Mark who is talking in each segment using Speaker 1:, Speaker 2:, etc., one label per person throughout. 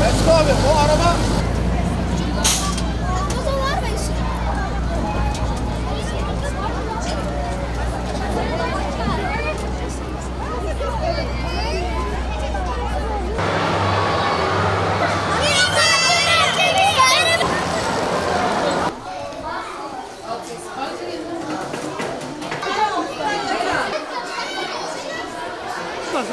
Speaker 1: Mesut abi o araba Burada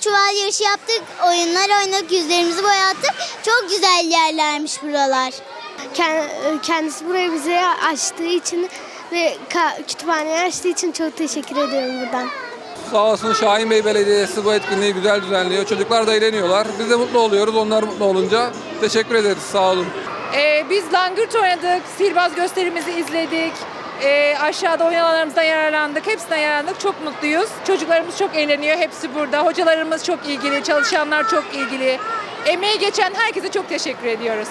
Speaker 1: çuval yarışı yaptık, oyunlar oynadık, yüzlerimizi boyattık. Çok güzel yerlermiş buralar.
Speaker 2: Kendisi burayı bize açtığı için ve kütüphaneyi açtığı için çok teşekkür ediyorum buradan.
Speaker 3: Sağ olsun Şahin Bey Belediyesi bu etkinliği güzel düzenliyor. Çocuklar da eğleniyorlar. Biz de mutlu oluyoruz. Onlar mutlu olunca teşekkür ederiz. Sağ olun.
Speaker 4: Ee, biz langırt oynadık, sihirbaz gösterimizi izledik. Ee, aşağıda oyun alanlarımızdan yararlandık. Hepsinden yararlandık. Çok mutluyuz. Çocuklarımız çok eğleniyor. Hepsi burada. Hocalarımız çok ilgili, çalışanlar çok ilgili. Emeği geçen herkese çok teşekkür ediyoruz.